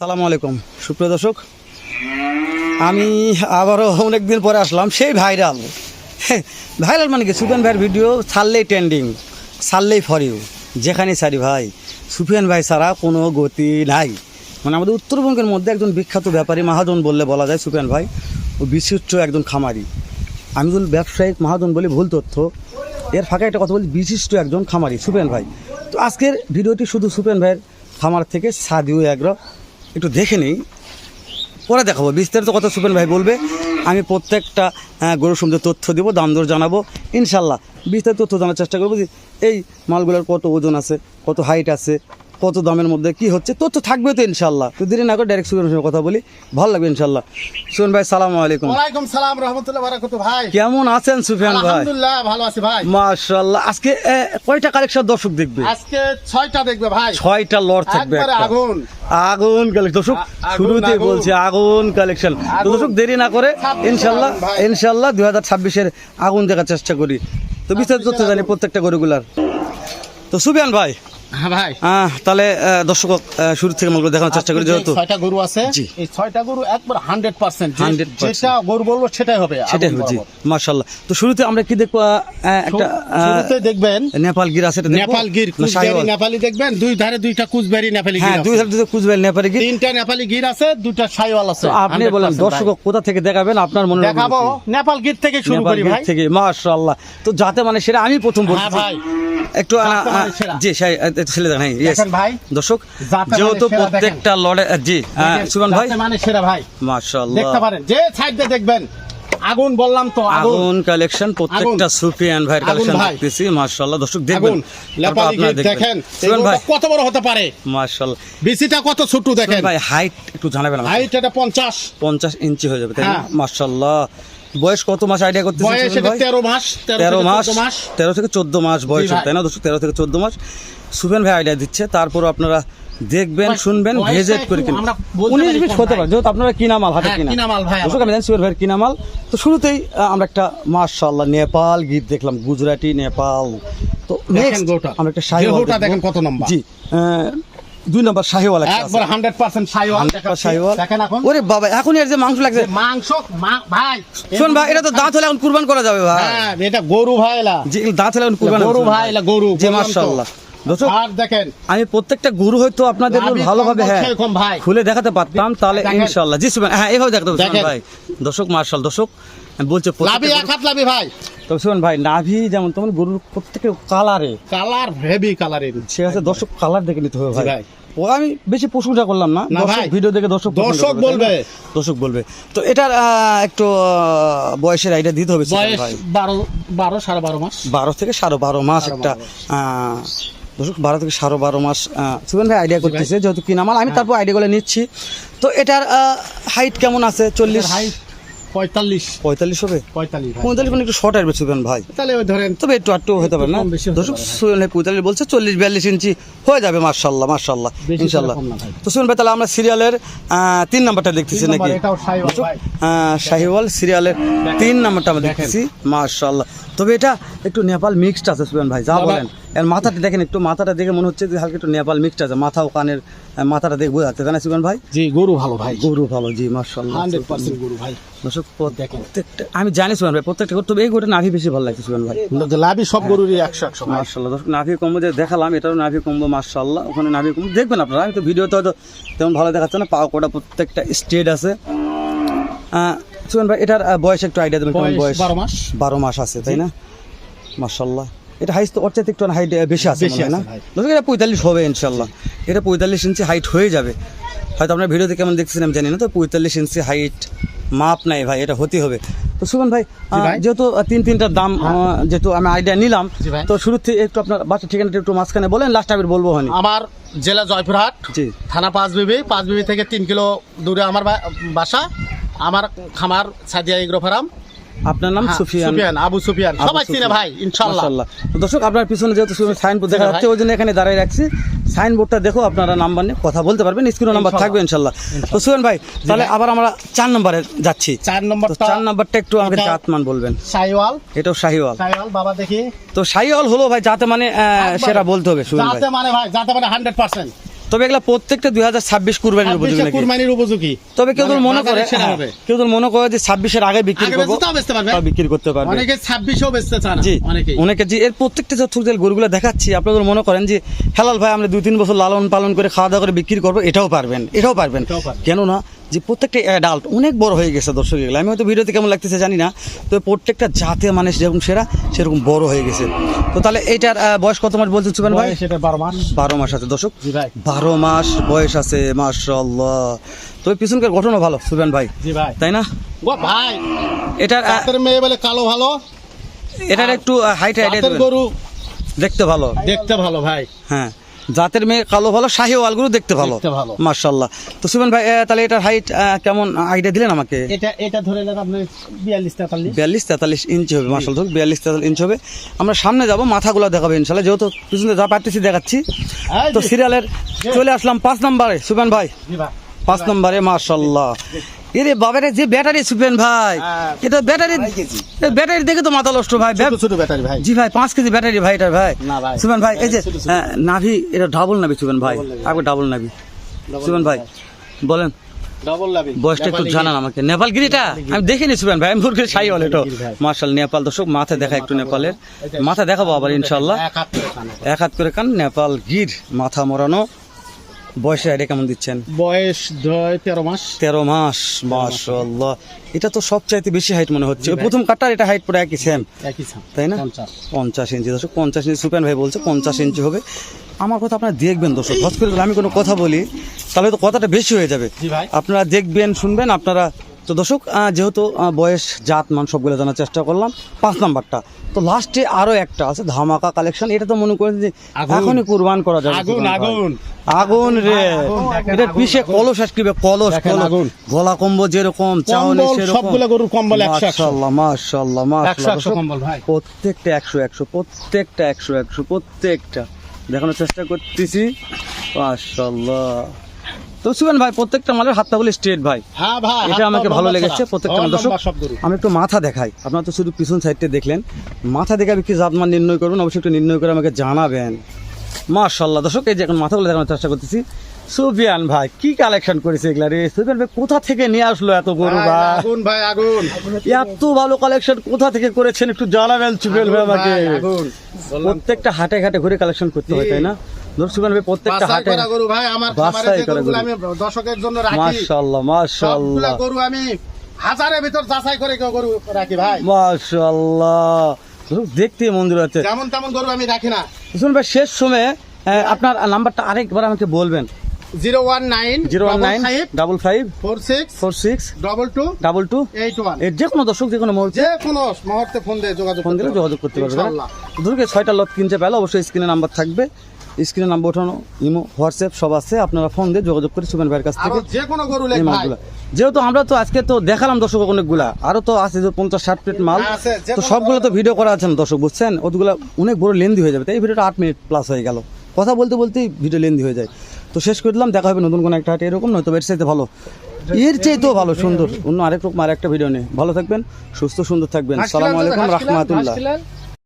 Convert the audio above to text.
সালামু আলাইকুম। সুপ্রিয় দর্শক, আমি আবারও অনেকদিন পরে আসলাম সেই ভাইরাল। ভাইরাল মানে কি? সুফিয়ান ভাইয়ের ভিডিও ছাড়লেই ট্রেন্ডিং ছাড়লেই ফর ইউ যেখানে সারি ভাই, সুফিয়ান ভাই ছাড়া কোনো গতি নাই। মানে আমাদের উত্তরবঙ্গের মধ্যে একজন বিখ্যাত ব্যাপারী মহাজন বললে বলা যায় সুফিয়ান ভাই, ও বিশিষ্ট একজন খামারি। আমি যদি ব্যবসায়িক মহাজন বলি, ভুল তথ্য, এর ফাঁকে একটা কথা বলি, বিশিষ্ট একজন খামারি সুপেন ভাই। তো আজকের ভিডিওটি শুধু সুপেন ভাইয়ের খামার থেকে সাদিও এগ্রো একটু দেখে নিই। পরে দেখাবো। বিস্তারিত কথা সুপেন ভাই বলবে। আমি প্রত্যেকটা গরু সম্বন্ধে তথ্য দেবো, দাম দর জানাব। ইনশাল্লাহ বিস্তারিত তথ্য জানার চেষ্টা করব এই মালগুলোর কত ওজন আছে, কত হাইট আছে কত দামের মধ্যে কি হচ্ছে তথ্য থাকবে তো ইনশাল্লাহ তো দেরি না করে ডাইরেক্ট সুপেন সঙ্গে কথা বলি ভালো লাগবে ইনশাল্লাহ সুপেন ভাই সালাম আলাইকুম। ওয়ালাইকুম সালাম রহমতুল্লাহ বারাকাত ভাই। কেমন আছেন সুফিয়ান ভাই? আলহামদুলিল্লাহ ভালো আছি ভাই। মাশাল্লাহ আজকে কয়টা কালেকশন দর্শক দেখবে? আজকে ছয়টা দেখবে ভাই। ছয়টা লট থাকবে আগুন। আগুন কালেকশন। দর্শক শুরুতে। বলছি আগুন কালেকশন। তো দর্শক দেরি না করে ইনশাল্লাহ ইনশাল্লাহ দুই হাজার ছাব্বিশের আগুন দেখার চেষ্টা করি। তো বিস্তারিত তথ্য জানি প্রত্যেকটা গরুগুলার। তো সুবিয়ান ভাই ভাই। তাহলে দর্শক শুরু থেকে মালগুলো দেখানোর চেষ্টা করি যেহেতু। ছয়টা গরু আছে এই ছয়টা গরু একবার হান্ড্রেড পার্সেন্ট যেটা গরু বলব সেটাই হবে সেটাই আগুন জি বরাবর। মাশাল্লাহ তো শুরুতে আমরা কি দেখব একটা শুরুতে দেখবেন নেপাল গির আছে নেপাল গির? নেপালি দেখবেন দুই ধারে দুইটা কুচবিহারি নেপালি হ্যাঁ গির দুই। হাজার দুটো কুচবেল নেপালি গির। তিনটা নেপালি গির আছে দুইটা সাইওয়াল আছে আপনি বলেন দর্শক কোথা থেকে দেখাবেন? আপনার মনে দেখাবো নেপাল গির থেকে শুরু করি ভাই। থেকে মাশাআল্লাহ। তো যাতে মানে সেটা আমি প্রথম বলছি। হ্যাঁ ভাই। একটু। জি ছেলে দেখেন ভাই দর্শক যেহেতু প্রত্যেকটা লড়ে জি সুমন ভাই। মানে সেরা ভাই। মাশাআল্লাহ। দেখতে পারেন যে সাইড দিয়ে দেখবেন আগুন বললাম তো আগুন। কালেকশন প্রত্যেকটা সুফিয়ান ভাইয়ের কালেকশন দেখতেছি মাশাআল্লাহ। দর্শক দেখবেন। আপনারা দেখেন সুমন ভাই। কত বড় হতে পারে? মাশাআল্লাহ। বিসিটা কত ছোট দেখেন। ভাই হাইট একটু জানাবেন হাইট এটা পঞ্চাশ। পঞ্চাশ ইঞ্চি হয়ে যাবে তাই হ্যাঁ। মাশাআল্লাহ। বয়স কত মাস আইডিয়া করতেছেন বয়স এটা ভাই? তেরো মাস তেরো মাস 14 মাস। তেরো থেকে চোদ্দ মাস বয়স তাই না দর্শক তেরো থেকে চোদ্দ মাস। সুবেন ভাই আইডিয়া দিচ্ছে তারপর আপনারা দেখবেন শুনবেন ভেজেট করে কিনবেন উনিশ বিশ হতে পারে। যেহেতু আপনারা কিনা মাল হাতে কিনা দর্শক আমি জানি সুবেন ভাইয়ের কিনা মাল তো শুরুতেই আমরা একটা মার্শাল্লাহ নেপাল গীত দেখলাম গুজরাটি নেপাল। তো গরুটা। আমরা একটা শাহিওয়াল দেখেন কত। জি দুই নম্বর শাহিওয়াল একবার শাহিওয়াল দেখেন এখন। ওরে বাবা এখন এর যে মাংস লাগছে। মাংস ভাই শোন ভাই এটা তো দাঁত হলে এখন কুরবান করা যাবে ভাই। হ্যাঁ এটা গরু ভাই এলা। জি দাঁত হলে এখন কুরবান গরু হবে। ভাই এলা গরু জি মাশাআল্লাহ। আর দেখেন। আমি প্রত্যেকটা গুরু হয়তো আপনাদের ভালোভাবে হ্যাঁ। খুলে দেখাতে পারতাম তাহলে দেখেন। ইনশাল্লাহ জি হ্যাঁ এইভাবে দেখাতে ভাই। দর্শক মার্শাল দর্শক বলছে লাভি এক হাত লাভি ভাই। তবে সুবেন ভাই নাভি যেমন তেমন গরুর প্রত্যেকের কালারে। কালার হেভি কালারের। সে আছে দর্শক কালার দেখে নিতে হবে ভাই। ও আমি বেশি প্রশংসা করলাম না। দর্শক। ভিডিও দেখে দর্শক দর্শক? বলবে। দর্শক বলবে। তো এটার একটু বয়সের আইডিয়া দিতে হবে বয়স ভাই। বারো বারো সাড়ে বারো মাস। বারো থেকে সাড়ে বারো মাস একটা দর্শক বারো থেকে সাড়ে বারো মাস সুবেন ভাই আইডিয়া করতেছে যেহেতু কিনা মাল আমি তারপর আইডিয়াগুলো নিচ্ছি। তো এটার হাইট কেমন আছে? চল্লিশ হাইট পঁয়তাল্লিশ। পঁয়তাল্লিশ হবে? পঁয়তাল্লিশ পঁয়তাল্লিশ মানে একটু শর্ট আসবে সুবেন ভাই। তাহলে ওই ধরেন তবে একটু আটটু হতে পারে না? কম দর্শক। সুবেন ভাই পঁয়তাল্লিশ বলছে চল্লিশ বিয়াল্লিশ ইঞ্চি হয়ে যাবে মার্শাল্লাহ মার্শাল্লাহ বেশি ইনশাল্লাহ। তো সুবেন ভাই তাহলে আমরা সিরিয়ালের আহ, তিন নাম্বারটা দেখতেছি নাকি? শাহিওয়াল সিরিয়ালের তিন নাম্বারটা আমরা। দেখতেছি মার্শাল্লাহ তবে এটা একটু নেপাল মিক্সড আছে সুবেন ভাই যা বলেন। এর মাথাটা দেখেন একটু মাথাটা দেখে মনে হচ্ছে যে হালকা একটু নেপাল মিক্সড আছে মাথা ও কানের মাথাটা দেখে বোঝা যাচ্ছে তাই না সুবেন ভাই? জি গরু ভালো ভাই। গরু ভালো জি মার্শাল্লাহ হান্ড্রেড পার্সেন্ট গরু ভাই। দর্শক প্রত্যেকটা আমি জানি সুবেন ভাই প্রত্যেকটা তবে এই গরুটা নাভি বেশি ভালো লাগছে সুবেন ভাই। লাভি সব গরুরই একশো একশো মার্শাল্লাহ দর্শক নাভি কম্বো যে দেখালাম এটারও নাভি কম্বো মার্শাল্লাহ ওখানে নাভি কম্বো। দেখবেন আপনারা আমি তো ভিডিওতে হয়তো তেমন ভালো দেখাচ্ছে না পাও কোটা প্রত্যেকটা স্টেট আছে। সুমন ভাই এটার বয়স একটু আইডিয়া দেবেন কেমন বয়স বারো মাস। বারো মাস আছে তাই না? মার্শাল্লাহ এটা হাইট তো চাইতে একটু হাইট বেশি আছে না? এটা পঁয়তাল্লিশ হবে ইনশাল্লাহ এটা পঁয়তাল্লিশ ইঞ্চি হাইট হয়ে যাবে। হয়তো আপনার ভিডিওতে কেমন দেখছেন আমি জানি না তো পঁয়তাল্লিশ ইঞ্চি হাইট মাপ নাই ভাই এটা হতে হবে। তো সুমন ভাই। যেহেতু তিন তিনটার দাম আহ, যেহেতু আমি আইডিয়া নিলাম তো শুরু থেকে একটু আপনার বাচ্চা ঠিকানাটা একটু মাঝখানে বলেন লাস্ট আমি বলব হয়নি। আমার জেলা জয়পুরহাট জি। থানা পাঁচবিবি পাঁচবিবি থেকে তিন কিলো দূরে আমার বাসা। আমার খামার সাদিয়া ইগ্রো ফার্ম। আপনার নাম হ্যাঁ, সুফিয়ান। সুফিয়ান আবু সুফিয়ান। সবাই চিনে ভাই। তো দর্শক আপনার পিছনে যেহেতু সাইনবোর্ড দেখা যাচ্ছে ওই জন্য এখানে দাঁড়িয়ে রাখছি। সাইনবোর্ডটা দেখো আপনারা নাম্বার নিয়ে কথা বলতে পারবেন স্ক্রিনে নাম্বার থাকবে ইনশাল্লাহ তো সুফিয়ান ভাই তাহলে আবার আমরা চার নম্বরে যাচ্ছি। চার তো নম্বরটা চার নম্বরটা একটু আমাকে জাতমান বলবেন। সাইওয়াল এটাও শাহিওয়াল। সাইওয়াল বাবা দেখি। তো শাহিওয়াল হলো ভাই যাতে মানে সেটা বলতে হবে সুফিয়ান ভাই। যাতে মানে ভাই যাতে মানে হান্ড্রেড পার্সেন্ট তবে এগুলা প্রত্যেকটা দুই হাজার ছাব্বিশ কুরবানির উপযোগী কুরবানির উপযোগী। তবে কেউ যদি মানে মনে করে হ্যাঁ। কেউ যদি মনে করে যে ছাব্বিশের আগে বিক্রি করব বিক্রি করতে পারবে। অনেকে ছাব্বিশেও বেচতে চান জি। অনেকে জি এর প্রত্যেকটা যে থুকদেল গরুগুলো দেখাচ্ছি আপনাদের মনে করেন যে হেলাল ভাই আমরা দুই তিন বছর লালন পালন করে খাওয়া দাওয়া করে বিক্রি করব এটাও পারবেন এটাও পারবেন। এটাও পারবেন। কেননা যে প্রত্যেকটা অ্যাডাল্ট অনেক বড় হয়ে গেছে দর্শক এগুলো। আমি হয়তো ভিডিওতে কেমন লাগতেছে জানি না তো প্রত্যেকটা জাতীয় মানুষ যেরকম সেরা সেরকম বড় হয়ে গেছে। তো তাহলে এইটার বয়স কত মাস বলতে চুবেন ভাই? সেটা বারো মাস। বারো মাস আছে দর্শক। বারো মাস বয়স আছে মাশাল্লাহ তবে পিছনকার গঠনও ভালো সুবেন ভাই। ভাই। তাই না? ভাই এটার মেয়ে বলে কালো ভালো। এটার একটু হাইট হাইট জাতের গরু দেখতে ভালো। দেখতে ভালো ভাই। হ্যাঁ। জাতের মেয়ে কালো ভালো শাহি ওয়ালগুলো দেখতে ভালো। মার্শাল্লাহ তো সুবেন ভাই তাহলে এটার হাইট কেমন আইডিয়া দিলেন আমাকে? এটা এটা ধরে নেন আপনি বিয়াল্লিশ তেতাল্লিশ। বিয়াল্লিশ তেতাল্লিশ ইঞ্চি হবে মার্শাল ধরুক বিয়াল্লিশ তেতাল্লিশ ইঞ্চি হবে। আমরা সামনে যাব মাথাগুলো দেখাবো ইনশাল্লাহ যেহেতু পিছনে যা পারতেছি দেখাচ্ছি। তো সিরিয়ালের চলে আসলাম পাঁচ নম্বরে। সুবেন ভাই পাঁচ নম্বরে মার্শাল্লাহ এরে বাবারে যে ব্যাটারি সুবেন ভাই হ্যাঁ। এটা ব্যাটারি ব্যাটারি দেখে তো মাথা নষ্ট ভাই ছোট ব্যাটারি ভাই। জি ভাই পাঁচ কেজি ব্যাটারি ভাই এটার ভাই। না ভাই। এই যে। হ্যাঁ, নাভি এটা ডাবল নাভি সুবেন ভাই আগে ডাবল নাভি। সুবেন ভাই বলেন। বয়সটা একটু জানান আমাকে। নেপাল গিরিটা? আমি দেখিনি সুবেন ভাই আমি সাই হল। মার্শাল নেপাল দর্শক মাথা দেখা একটু নেপালের। মাথা দেখাবো আবার ইনশাল্লাহ। এক হাত করে কান। নেপাল গির মাথা মরানো বয়সে আইডিয়া কেমন দিচ্ছেন? বয়স তেরো মাস। তেরো মাস মাশাল্লাহ এটা তো সবচাইতে বেশি হাইট মনে হচ্ছে। প্রথম কাটার এটা হাইট পুরো একই সেম একই সেম তাই না? পঞ্চাশ। পঞ্চাশ ইঞ্চি। দর্শক পঞ্চাশ ইঞ্চি সুপেন ভাই বলছে পঞ্চাশ ইঞ্চি হবে। আমার কথা আপনারা দেখবেন দর্শক হজ করে আমি কোনো কথা বলি তাহলে তো কথাটা বেশি হয়ে যাবে। আপনারা দেখবেন শুনবেন আপনারা তো দর্শক যেহেতু বয়স জাত মান সবগুলো জানার চেষ্টা করলাম পাঁচ নাম্বারটা। তো লাস্টে আরও একটা আছে ধামাকা কালেকশন এটা তো মনে করেন যে এখনই কুরবান করা যাবে। আগুন। আগুন। আগুন রে। এটা। পিছে কলস আসবে কলস আগুন। গলা কম্বো যেরকম চাউনি সেরকম। সবগুলো গরুর কম্বল। মাশাআল্লাহ মাশাআল্লাহ মাশাআল্লাহ। কম্বল ভাই। প্রত্যেকটা একশো একশো প্রত্যেকটা একশো একশো প্রত্যেকটা। দেখানোর চেষ্টা করতেছি। মাশাআল্লাহ। তো সুবেন ভাই প্রত্যেকটা মালের হাতটা বলে স্ট্রেট ভাই। হ্যাঁ ভাই এটা আমাকে ভালো লেগেছে প্রত্যেকটা লম্বা দর্শক। আমি একটু মাথা দেখাই আপনারা তো শুধু পিছন সাইডটা দেখলেন। মাথা দেখে আমি কি জাতমান নির্ণয় করবেন? অবশ্যই একটু নির্ণয় করে আমাকে জানাবেন। মাশাল্লাহ দর্শক এই যে এখন মাথাগুলো দেখানোর চেষ্টা করতেছি। সুফিয়ান ভাই কি কালেকশন করেছে এগুলা রে? সুফিয়ান ভাই কোথা থেকে নিয়ে আসলো এত গরু ভাই, আগুন ভাই আগুন। এত ভালো কালেকশন কোথা থেকে করেছেন? একটু জানাবেন সুফিয়ান ভাই আমাকে। প্রত্যেকটা হাটে ঘাটে ঘুরে কালেকশন করতে হয় তাই না? ধর প্রত্যেকটা হাটে গরু ভাই আমার খামারে যে গরুগুলো আমি দর্শকের জন্য রাখি। মাশাল্লাহ সবগুলা গরু আমি হাজারের ভিতর যাচাই করে গরু রাখি ভাই। মাশাল্লাহ দেখতে মন্দির আছে। যেমন তেমন গরু আমি রাখি না। শুনুন ভাই শেষ সময়ে আপনার নাম্বারটা আরেকবার আমাকে বলবেন। Zero one nine zero one nine double five four six four six double two double two eight ওয়ানের যে কোনো দর্শক যে কোনো মুহূর্তে। যে কোনো মুহূর্তে ফোন দিয়ে যোগাযোগ ফোন দিলে পারবে। যোগাযোগ করতে পারবে। দুর্গে ছয়টা লট কিনতে পেলে অবশ্যই স্ক্রিনে নাম্বার থাকবে। স্ক্রিনে নাম্বার ওঠানো ইমো হোয়াটসঅ্যাপ সব আছে আপনারা ফোন দিয়ে যোগাযোগ করে সুবেন ভাইয়ের কাছ থেকে যে কোনো গরু এই লেখ ভাই যেহেতু আমরা তো আজকে তো দেখালাম দর্শক অনেকগুলা আরও তো আছে যে পঞ্চাশ ষাট প্লেট মাল। হ্যাঁ, তো সবগুলো তো ভিডিও করা আছে না দর্শক বুঝছেন? ওগুলো অনেক বড় লেন্দি হয়ে যাবে। তাই এই ভিডিওটা আট মিনিট প্লাস হয়ে গেল। কথা বলতে বলতেই ভিডিও লেন্দি হয়ে যায়। তো শেষ করে দিলাম দেখা হবে নতুন কোনো একটা হাটে। এরকম নয়তো এর চাইতে ভালো। এর চাইতেও ভালো সুন্দর। অন্য আরেক রকম আরেকটা ভিডিও নেই ভালো থাকবেন সুস্থ সুন্দর থাকবেন। সালাম আলাইকুম রহমাতুল্লাহ।